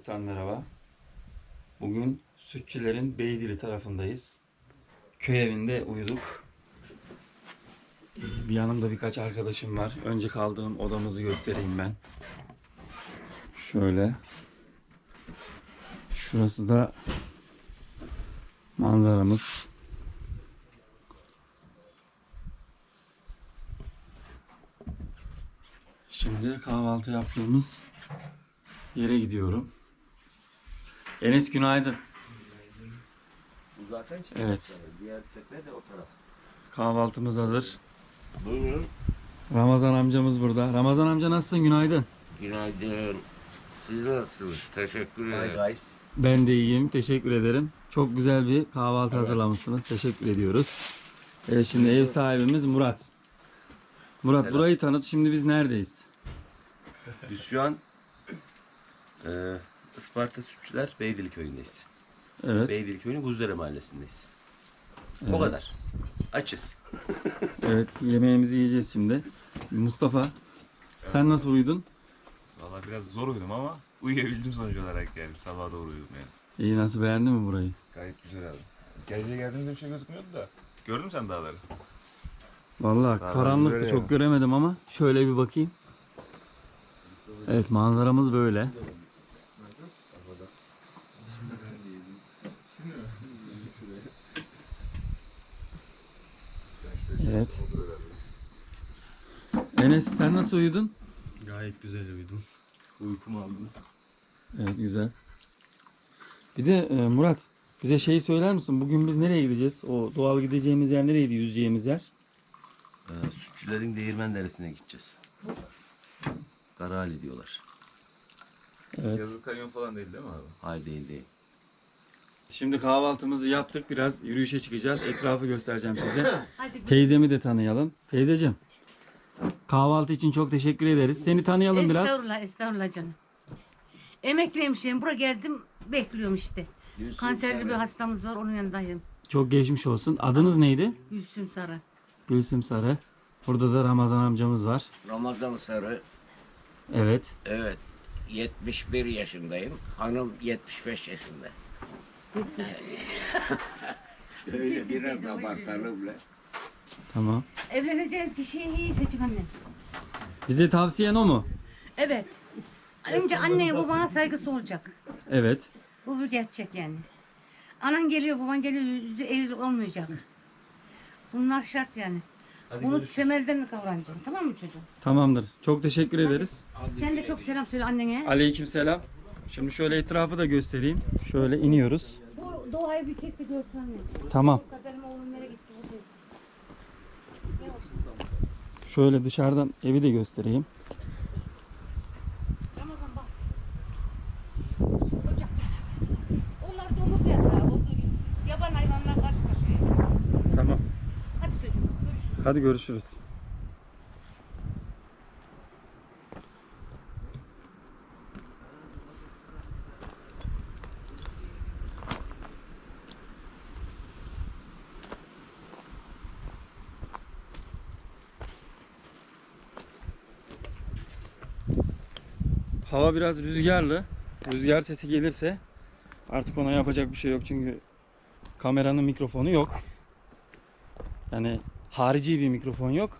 Vlogtan merhaba. Bugün Sütçülerin Beydili tarafındayız. Köy evinde uyuduk. Bir yanımda birkaç arkadaşım var. Önce kaldığım odamızı göstereyim ben. Şöyle. Şurası da manzaramız. Şimdi kahvaltı yaptığımız yere gidiyorum. Enes günaydın. Bu zaten çekim. Evet. Diğer tepe de o taraf. Kahvaltımız hazır. Buyurun. Ramazan amcamız burada. Ramazan amca nasılsın? Günaydın. Günaydın. Siz nasılsınız? Teşekkür Hi ederim. guys. Ben de iyiyim. Teşekkür ederim. Çok güzel bir kahvaltı hazırlamışsınız. Teşekkür ediyoruz. Evet, şimdi ev sahibimiz Murat. Murat Selam. burayı tanıt. Şimdi biz neredeyiz? Biz şu an e, Isparta Sütçüler Beydili köyündeyiz. Evet. Beydili köyünün Buzdere mahallesindeyiz. evet. O kadar. Açız. Evet. Yemeğimizi yiyeceğiz şimdi. Mustafa sen nasıl uyudun? Valla biraz zor uyudum ama uyuyabildim sonuç olarak yani. Sabaha doğru uyudum yani. İyi nasıl beğendin mi burayı? Gayet güzel abi. Gece geldiğimizde bir şey gözükmüyordu da. Gördün mü sen dağları? Vallahi Daha karanlıktı çok göremedim ama şöyle bir bakayım. Evet manzaramız böyle. Evet. Enes sen nasıl uyudun? Gayet güzel uyudum. Uykumu aldım. Evet güzel. Bir de e, Murat bize şeyi söyler misin? Bugün biz nereye gideceğiz? O doğal gideceğimiz yer nereydi? Yüzeceğimiz yer. E, Sütçülerin Değirmen Deresi'ne gideceğiz. Karahali diyorlar. Evet. Yazılı kanyon falan değil değil mi abi? Hayır değil değil. Şimdi kahvaltımızı yaptık. Biraz yürüyüşe çıkacağız. Etrafı göstereceğim size. Teyzemi de tanıyalım. Teyzeciğim. Kahvaltı için çok teşekkür ederiz. Seni tanıyalım biraz. Estağfurullah, estağfurullah canım. Emekli hemşireyim. Buraya geldim, bekliyorum işte. Kanserli bir hastamız var, onun yanındayım. Çok geçmiş olsun. Adınız neydi? Gülsüm Sarı. Gülsüm Sarı. Burada da Ramazan amcamız var. Ramazan Sarı. Evet. Evet. 71 yaşındayım. Hanım 75 yaşında. Öyle biraz abartalım bile. Tamam. Evleneceğiz kişiyi iyi seçin anne. Bize tavsiyen o mu? Evet. Önce anneye babana saygısı olacak. Evet. Bu bir gerçek yani. Anan geliyor, baban geliyor, yüzü eğri olmayacak. Bunlar şart yani. Bunu temelden kavranacaksın. Tamam mı çocuğum? Tamamdır. Çok teşekkür ederiz. Sen de çok selam söyle annene. Aleykümselam. Şimdi şöyle etrafı da göstereyim. Şöyle iniyoruz. Bu doğayı bir çek de. Tamam. Benim oğlum nereye gitti? Şöyle dışarıdan evi de göstereyim. Ramazan bak. Ocak. Onlar domuz yerler. O yaban hayvanlar karşı karşıya. Tamam. Hadi çocuğum görüşürüz. Hadi görüşürüz. Hava biraz rüzgarlı. Rüzgar sesi gelirse artık ona yapacak bir şey yok çünkü kameranın mikrofonu yok. Yani harici bir mikrofon yok.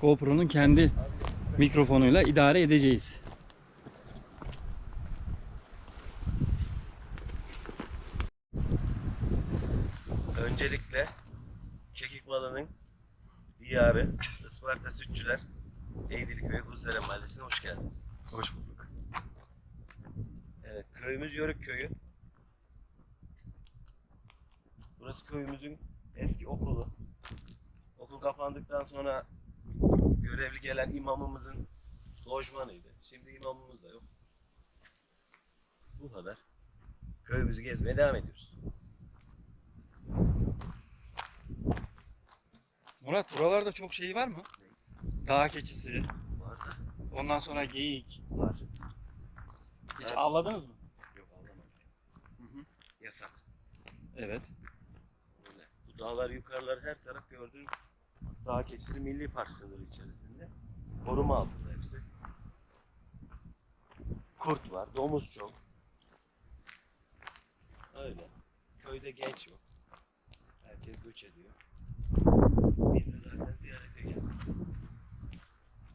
GoPro'nun kendi mikrofonuyla idare edeceğiz. Öncelikle Kekik balının diyarı Isparta Sütçüler Beydili Köyü Buzdere Mahallesi'ne hoş geldiniz. Hoş bulduk. Evet, köyümüz Yörük Köyü. Burası köyümüzün eski okulu. Okul kapandıktan sonra görevli gelen imamımızın lojmanıydı. Şimdi imamımız da yok. Bu kadar. Köyümüzü gezmeye devam ediyoruz. Murat buralarda çok şey var mı? Dağ keçisi, ondan sonra geyik. var. Hiç Evet. avladınız mı? Yok anlamadım. Yasak. Evet. Öyle. Bu dağlar yukarılar her taraf gördüğün dağ keçisi milli park sınırı içerisinde. Koruma altında hepsi. Kurt var, domuz çok. Öyle. Köyde genç yok. Herkes göç ediyor. Biz de zaten ziyarete geldik.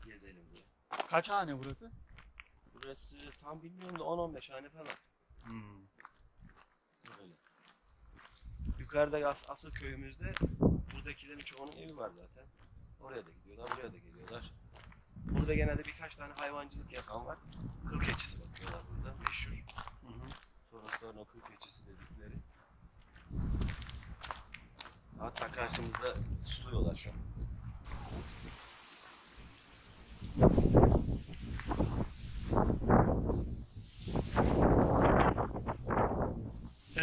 Gezelim. Kaç hane burası? Burası tam bilmiyorum da 10-15 hane falan. Hmm. Öyle. Yukarıda as- asıl köyümüzde buradakilerin çoğunun evi var zaten. Oraya da gidiyorlar, buraya da geliyorlar. Burada genelde birkaç tane hayvancılık yapan var. Kıl keçisi bakıyorlar burada, meşhur. Hı hı. Torosların o kıl keçisi dedikleri. Hatta karşımızda suluyorlar şu an.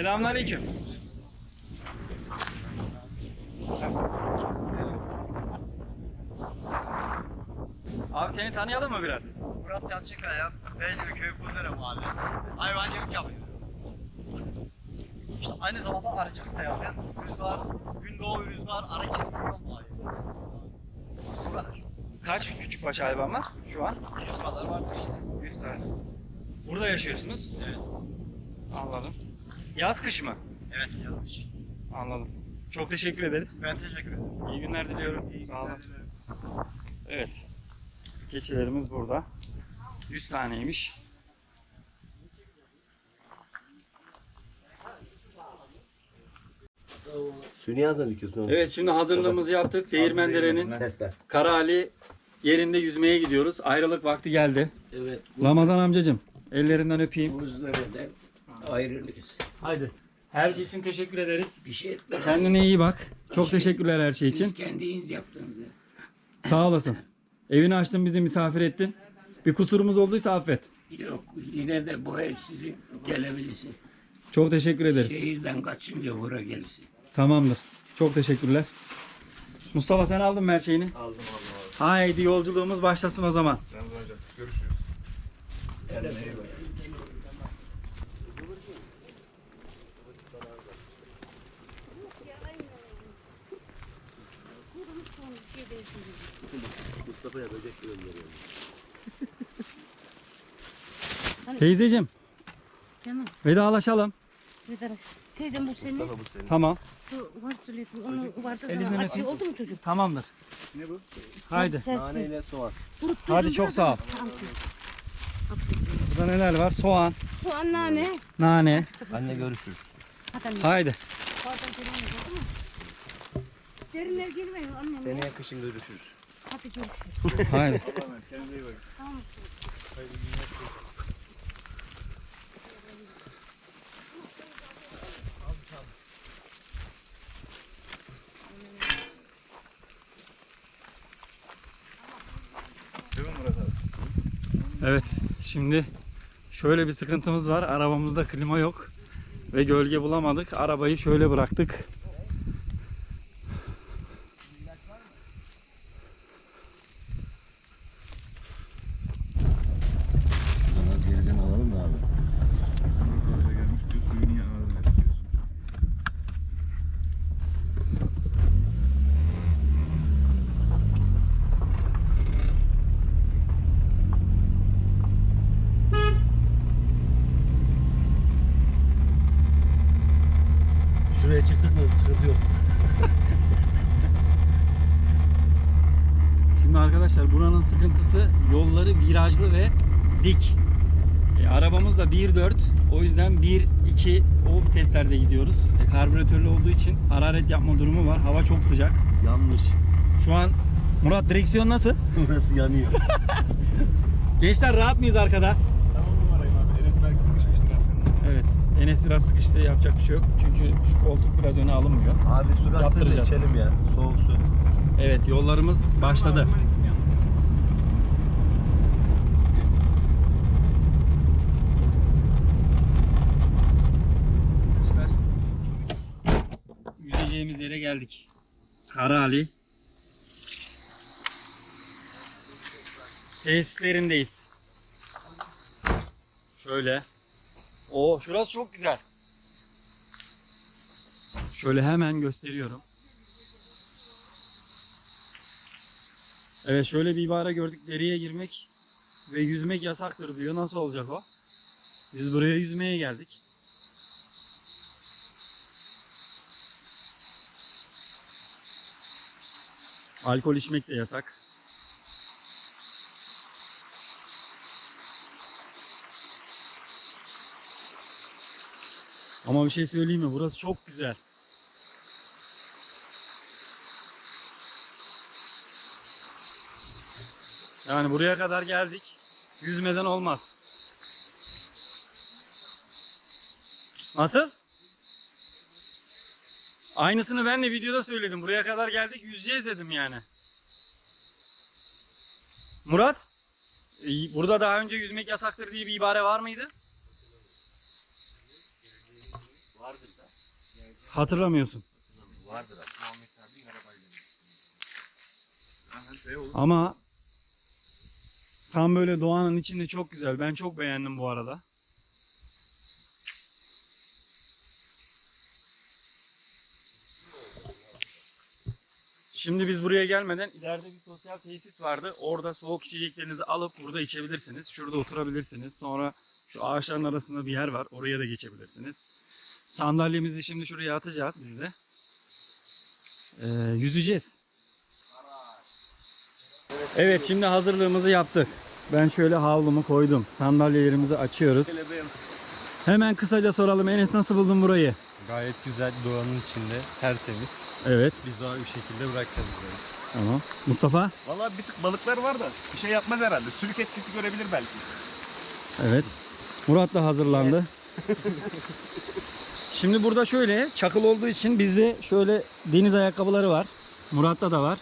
Selamünaleyküm. Abi seni tanıyalım mı biraz? Murat Yalçıkaya, Beylikdüzü Köyü Kuzere Mahallesi. Hayvancılık yapıyor. İşte aynı zamanda arıcılık da yapıyor. Rüzgar, gündoğu rüzgar, arı kirliğinden var. Bu kadar. Kaç küçükbaş hayvan var şu an? 100 kadar var işte. 100 tane. Burada yaşıyorsunuz. Evet. Anladım. Yaz kış mı? Evet yanlış. Anladım. Çok teşekkür ederiz. Ben teşekkür ederim. İyi günler diliyorum. İyi Sağ olun. günler dilerim. Evet. Keçilerimiz burada. 100 taneymiş. Suni yazan dikiyorsun Evet şimdi hazırlığımızı yaptık. Değirmendere'nin Testler. Karali yerinde yüzmeye gidiyoruz. Ayrılık vakti geldi. Evet. Ramazan amcacım ellerinden öpeyim. Buzlarından ayrılırız. Haydi. Her şey için teşekkür ederiz. Bir şey etmez. Kendine iyi bak. Çok teşekkürler her şey için. Siz kendiniz yaptınız. ya. Sağ olasın. Evini açtın bizi misafir ettin. Bir kusurumuz olduysa affet. Yok yine de bu ev sizin gelebilirsin. Çok teşekkür ederiz. Şehirden kaçınca buraya gelirsin. Tamamdır. Çok teşekkürler. Mustafa sen aldın mı her şeyini? Aldım aldım abi. Haydi yolculuğumuz başlasın o zaman. Ramazan hocam görüşürüz. Mustafa'ya böcek gönderiyorum. Teyzeciğim Canım. vedalaşalım. Taraf. Teyzem bu senin. Mustafa bu senin. Tamam. Şu var söyledim. Onu vardı Elinden. Açı öpeyim. oldu mu çocuk? Tamamdır. Ne bu? Haydi. Sersin. Nane ile soğan. Kuruttuydum Hadi çok biraz sağ ol. ama. Burada neler var? Soğan, Soğan nane. nane. Anne görüşürüz. Hadi anne. Haydi. Pardon selam oldu mu? Derinler girmeyin annem. Seneye kışın görüşürüz. Hadi görüşürüz. Haydi. Tamam. Değil mi Murat abi? Evet. Şimdi şöyle bir sıkıntımız var. Arabamızda klima yok. Ve gölge bulamadık. Arabayı şöyle bıraktık. Geriden alalım mı abi? Böyle gelmiş diyor suyunu yanına diyorsun. Mı sıkıntı yok. Şimdi arkadaşlar buranın sıkıntısı yolları virajlı ve dik. E, arabamız da 1.4 o yüzden 1.2 o viteslerde gidiyoruz. E, karbüratörlü olduğu için hararet yapma durumu var. Hava çok sıcak. Yanlış. Şu an Murat direksiyon nasıl? Burası yanıyor. Gençler rahat mıyız arkada? Tamam numarayım abi. Enes belki sıkışmıştır arkandan. Evet. Enes biraz sıkıştı yapacak bir şey yok. Çünkü şu koltuk biraz öne alınmıyor. Abi su da Yaptıracağız. içelim ya. Soğuk su. Evet yollarımız başladı. Yüzeceğimiz yere geldik. Karali. Tesislerindeyiz. Şöyle. O şurası çok güzel. Şöyle hemen gösteriyorum. Evet şöyle bir ibare gördük. Deriye girmek ve yüzmek yasaktır diyor. Nasıl olacak o? Biz buraya yüzmeye geldik. Alkol içmek de yasak. Ama bir şey söyleyeyim mi? Burası çok güzel. Yani buraya kadar geldik. Yüzmeden olmaz. Nasıl? Aynısını ben de videoda söyledim. Buraya kadar geldik yüzeceğiz dedim yani. Murat, e, burada daha önce yüzmek yasaktır diye bir ibare var mıydı? Vardır da. Hatırlamıyorsun. Vardır da. Muhammed abi arabayla. Ama tam böyle doğanın içinde çok güzel. Ben çok beğendim bu arada. Şimdi biz buraya gelmeden ileride bir sosyal tesis vardı. Orada soğuk içeceklerinizi alıp burada içebilirsiniz. Şurada oturabilirsiniz. Sonra şu ağaçların arasında bir yer var. Oraya da geçebilirsiniz. Sandalyemizi şimdi şuraya atacağız biz de. Ee, yüzeceğiz. Evet şimdi hazırlığımızı yaptık. Ben şöyle havlumu koydum. Sandalyelerimizi açıyoruz. Hemen kısaca soralım Enes nasıl buldun burayı? Gayet güzel doğanın içinde tertemiz. Evet Biz daha bir şekilde bırakacağız burayı. tamam. Mustafa? Valla bir tık balıklar var da bir şey yapmaz herhalde. Sülük etkisi görebilir belki. Evet. Murat da hazırlandı. Şimdi burada şöyle çakıl olduğu için bizde şöyle deniz ayakkabıları var. Murat'ta da var.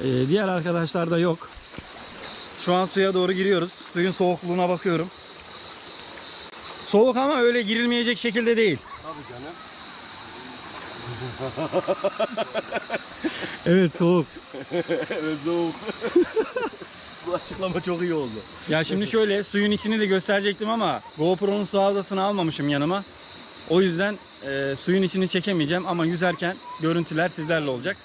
Ee, diğer arkadaşlarda yok. Şu an suya doğru giriyoruz. Suyun soğukluğuna bakıyorum. Soğuk ama öyle girilmeyecek şekilde değil. Tabii canım. Evet soğuk. evet soğuk. Bu açıklama çok iyi oldu. Ya şimdi şöyle suyun içini de gösterecektim ama GoPro'nun su hafızasını almamışım yanıma. O yüzden e, suyun içini çekemeyeceğim ama yüzerken görüntüler sizlerle olacak.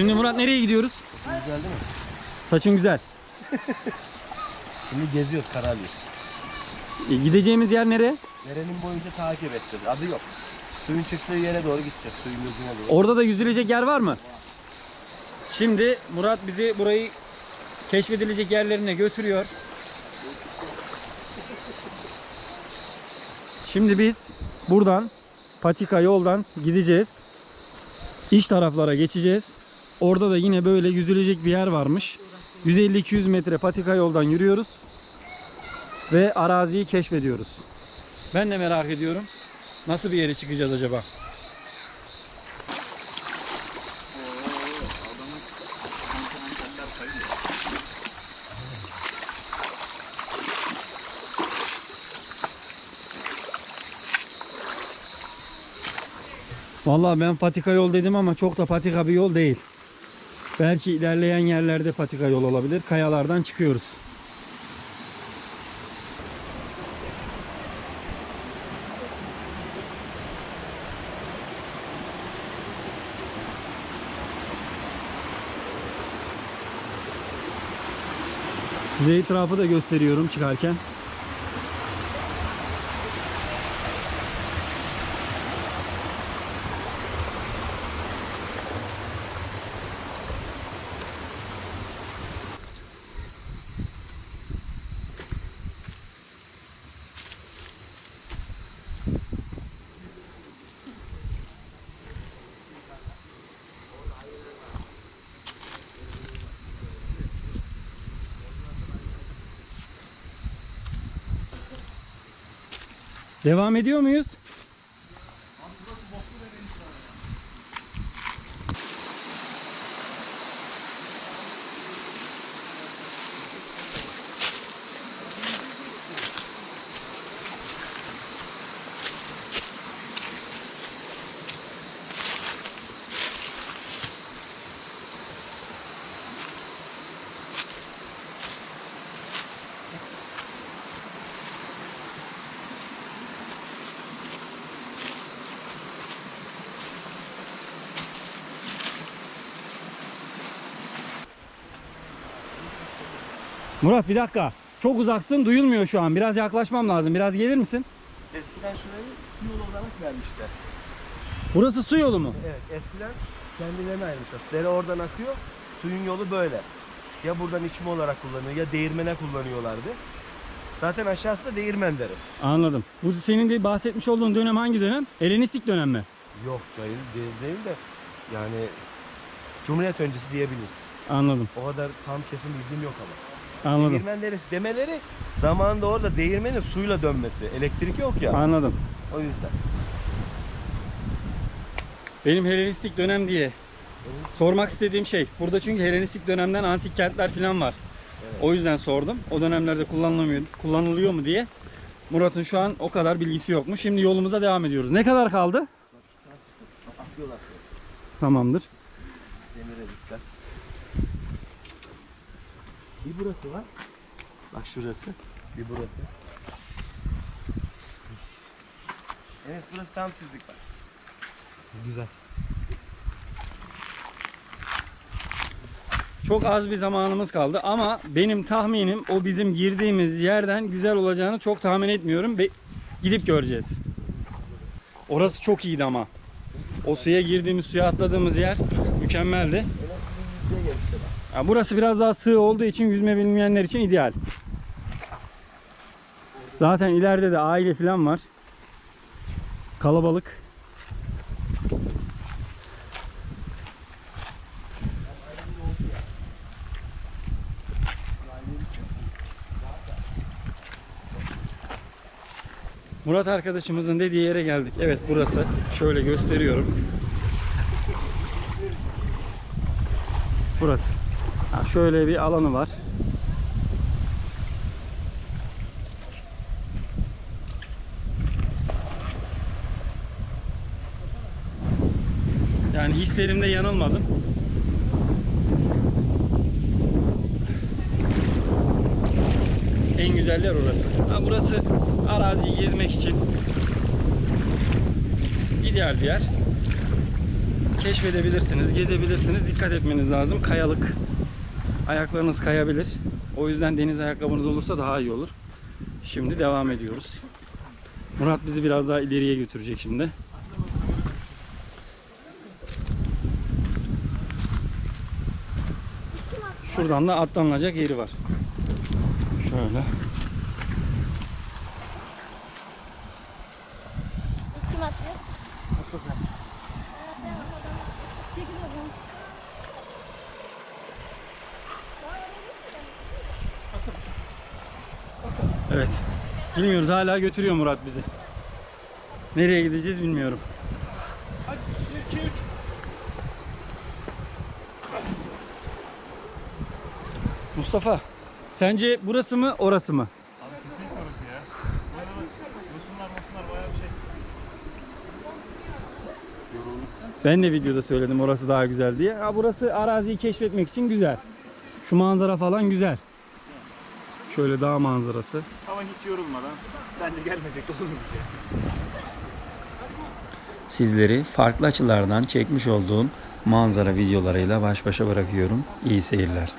Şimdi Murat nereye gidiyoruz? Güzel değil mi? Saçın güzel. Şimdi geziyoruz Karali. E, gideceğimiz yer nere? Derenin boyunca takip edeceğiz. Adı yok. Suyun çıktığı yere doğru gideceğiz. Suyun yüzüne doğru. Orada da yüzülecek yer var mı? Şimdi Murat bizi burayı keşfedilecek yerlerine götürüyor. Şimdi biz buradan patika yoldan gideceğiz. İç taraflara geçeceğiz. Orada da yine böyle yüzülecek bir yer varmış. 150-200 metre patika yoldan yürüyoruz. Ve araziyi keşfediyoruz. Ben de merak ediyorum. Nasıl bir yere çıkacağız acaba? Vallahi ben patika yol dedim ama çok da patika bir yol değil. Belki ilerleyen yerlerde patika yol olabilir. Kayalardan çıkıyoruz. Size etrafı da gösteriyorum çıkarken. Devam ediyor muyuz? Murat bir dakika. Çok uzaksın duyulmuyor şu an. Biraz yaklaşmam lazım. Biraz gelir misin? Eskiden şurayı su yolu olarak vermişler. Burası su yolu mu? Evet eskiden kendilerine ayırmışlar. Dere oradan akıyor. Suyun yolu böyle. Ya buradan içme olarak kullanıyor ya değirmene kullanıyorlardı. Zaten aşağısı da değirmen deresi. Anladım. Bu senin de bahsetmiş olduğun dönem hangi dönem? Helenistik dönem mi? Yok cahil değil, değil de yani Cumhuriyet öncesi diyebiliriz. Anladım. O kadar tam kesin bilgim yok ama. Anladım. Değirmen deresi demeleri zamanında orada değirmenin suyla dönmesi. Elektrik yok ya. Anladım. O yüzden. Benim Helenistik dönem diye sormak istediğim şey. Burada çünkü Helenistik dönemden antik kentler falan var. O yüzden sordum. O dönemlerde kullanılmıyor, kullanılıyor mu diye. Murat'ın şu an o kadar bilgisi yokmuş. Şimdi yolumuza devam ediyoruz. Ne kadar kaldı? Atlıyorlar. Tamamdır. Demire dikkat. Bir burası var. Bak şurası. Bir burası. Evet burası tam sizlik bak. Güzel. Çok az bir zamanımız kaldı ama benim tahminim o bizim girdiğimiz yerden güzel olacağını çok tahmin etmiyorum. Be- gidip göreceğiz. Orası çok iyiydi ama. O suya girdiğimiz, suya atladığımız yer mükemmeldi. En azından yüzeye gelişti bak. Ya burası biraz daha sığ olduğu için yüzme bilmeyenler için ideal. Zaten ileride de aile falan var. Kalabalık. Murat arkadaşımızın dediği yere geldik. Evet burası. Şöyle gösteriyorum. Burası. Ha, şöyle bir alanı var. Yani hislerimde yanılmadım. En güzel yer orası. Ha, burası araziyi gezmek için ideal bir yer keşfedebilirsiniz, gezebilirsiniz. Dikkat etmeniz lazım. Kayalık. Ayaklarınız kayabilir. O yüzden deniz ayakkabınız olursa daha iyi olur. Şimdi devam ediyoruz. Murat bizi biraz daha ileriye götürecek şimdi. Şuradan da atlanılacak yeri var. Şöyle. Bilmiyoruz hala götürüyor Murat bizi. Nereye gideceğiz bilmiyorum. Mustafa, sence burası mı orası mı? Abi kesinlikle orası ya. Burada yosunlar mosunlar bayağı bir şey. Ben de videoda söyledim orası daha güzel diye. Ha, burası araziyi keşfetmek için güzel. Şu manzara falan güzel. Şöyle dağ manzarası. Ama hiç yorulmadan bence gelmesek de olurmuş ya. Sizleri farklı açılardan çekmiş olduğum manzara videolarıyla baş başa bırakıyorum. İyi seyirler.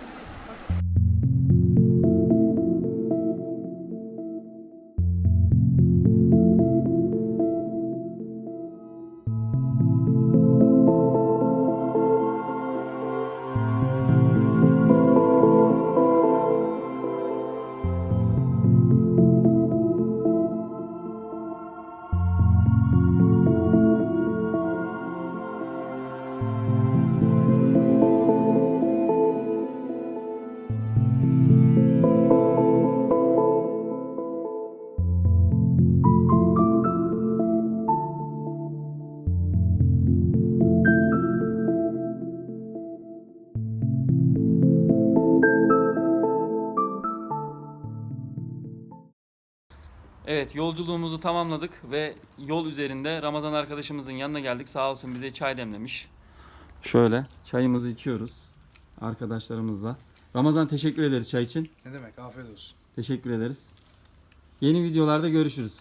Evet yolculuğumuzu tamamladık ve yol üzerinde Ramazan arkadaşımızın yanına geldik. Sağ olsun bize çay demlemiş. Şöyle çayımızı içiyoruz arkadaşlarımızla. Ramazan teşekkür ederiz çay için. Ne demek afiyet olsun. Teşekkür ederiz. Yeni videolarda görüşürüz.